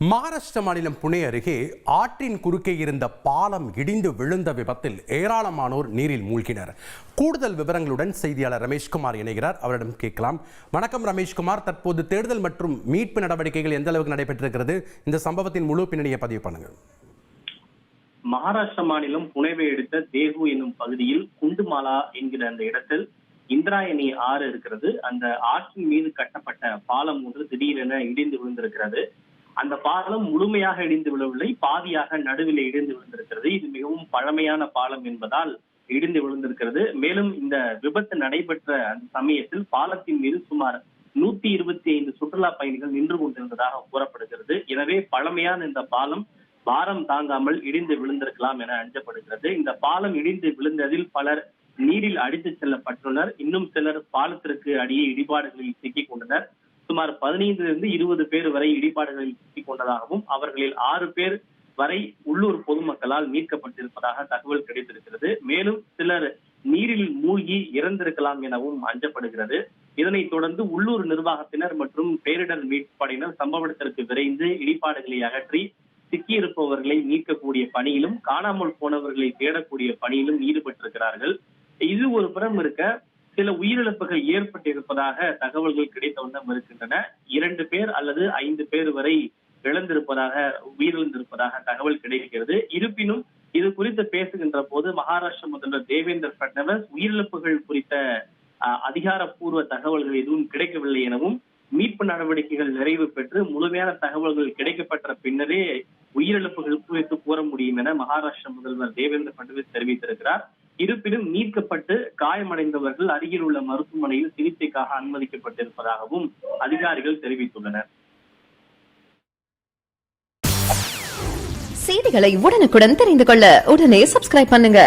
மகாராஷ்டிர மாநிலம் புனே அருகே ஆற்றின் குறுக்கே இருந்த பாலம் இடிந்து விழுந்த விபத்தில் ஏராளமானோர் நீரில் மூழ்கினர். கூடுதல் விவரங்களுடன் செய்தியாளர் ரமேஷ்குமார் இணைகிறார். அவரிடம் கேட்கலாம். வணக்கம் ரமேஷ்குமார். தற்போது தேடுதல் மற்றும் மீட்பு நடவடிக்கைகள் எந்த அளவுக்கு நடைபெற்றிருக்கிறது? இந்த சம்பவத்தின் முழு பின்னணியை பதிவு பண்ணுங்கள். மகாராஷ்டிர மாநிலம் புனேவை எடுத்த தேகு என்னும் பகுதியில் குண்டுமாலா என்கிற அந்த இடத்தில் இந்திராயணி ஆறு இருக்கிறது. அந்த ஆற்றின் மீது கட்டப்பட்ட பாலம் ஒன்று திடீரென இடிந்து விழுந்திருக்கிறது. அந்த பாலம் முழுமையாக இடிந்து விழவில்லை. பாதியாக நடுவில் இடிந்து விழுந்திருக்கிறது. இது மிகவும் பழமையான பாலம் என்பதால் இடிந்து விழுந்திருக்கிறது. மேலும் இந்த விபத்து நடைபெற்ற அந்த சமயத்தில் பாலத்தின் மீது சுமார் நூத்தி இருபத்தி ஐந்து சுற்றுலா பயணிகள் நின்று கொண்டிருந்ததாக கூறப்படுகிறது. எனவே பழமையான இந்த பாலம் பாரம் தாங்காமல் இடிந்து விழுந்திருக்கலாம் என அஞ்சப்படுகிறது. இந்த பாலம் இடிந்து விழுந்ததில் பலர் நீரில் அடித்து செல்லப்பட்டுள்ளனர். இன்னும் சிலர் பாலத்திற்கு அடியே இடிபாடுகளில் சிக்கிக் கொண்டனர். சுமார் பதினைந்திலிருந்து இருபது பேர் வரை இடிபாடுகளில் சிக்கிக் கொண்டதாகவும் அவர்களில் ஆறு பேர் வரை உள்ளூர் பொதுமக்களால் மீட்கப்பட்டிருப்பதாக தகவல் கிடைத்திருக்கிறது. மேலும் சிலர் நீரில் மூழ்கி இறந்திருக்கலாம் எனவும் அஞ்சப்படுகிறது. இதனைத் தொடர்ந்து உள்ளூர் நிர்வாகத்தினர் மற்றும் பேரிடர் மீட்பு சம்பவ இடத்திற்கு விரைந்து இடிபாடுகளை அகற்றி சிக்கியிருப்பவர்களை மீட்கக்கூடிய பணியிலும் காணாமல் போனவர்களை தேடக்கூடிய பணியிலும் ஈடுபட்டிருக்கிறார்கள். இது ஒரு புறம் இருக்க சில உயிரிழப்புகள் ஏற்பட்டிருப்பதாக தகவல்கள் கிடைத்த வண்ணம் இருக்கின்றன. இரண்டு பேர் அல்லது ஐந்து பேர் வரை இழந்திருப்பதாக உயிரிழந்திருப்பதாக தகவல் கிடைக்கிறது. இருப்பினும் இது குறித்து பேசுகின்ற போது மகாராஷ்டிர முதல்வர் தேவேந்திர பட்னவிஸ் உயிரிழப்புகள் குறித்த அஹ், அதிகாரப்பூர்வ தகவல்கள் எதுவும் கிடைக்கவில்லை எனவும் மீட்பு நடவடிக்கைகள் நிறைவு பெற்று முழுமையான தகவல்கள் கிடைக்கப்பட்ட பின்னரே உயிரிழப்புகள் குறித்து கூற முடியும் என மகாராஷ்டிர முதல்வர் தேவேந்திர பட்னவிஸ் தெரிவித்திருக்கிறார். இருப்பினும் மீட்கப்பட்டு காயமடைந்தவர்கள் அருகில் உள்ள மருத்துவமனையில் சிகிச்சைக்காக அனுமதிக்கப்பட்டிருப்பதாகவும் அதிகாரிகள் தெரிவித்துள்ளனர். செய்திகளை உடனுக்குடன் தெரிந்து கொள்ள உடனே சப்ஸ்கிரைப் பண்ணுங்க.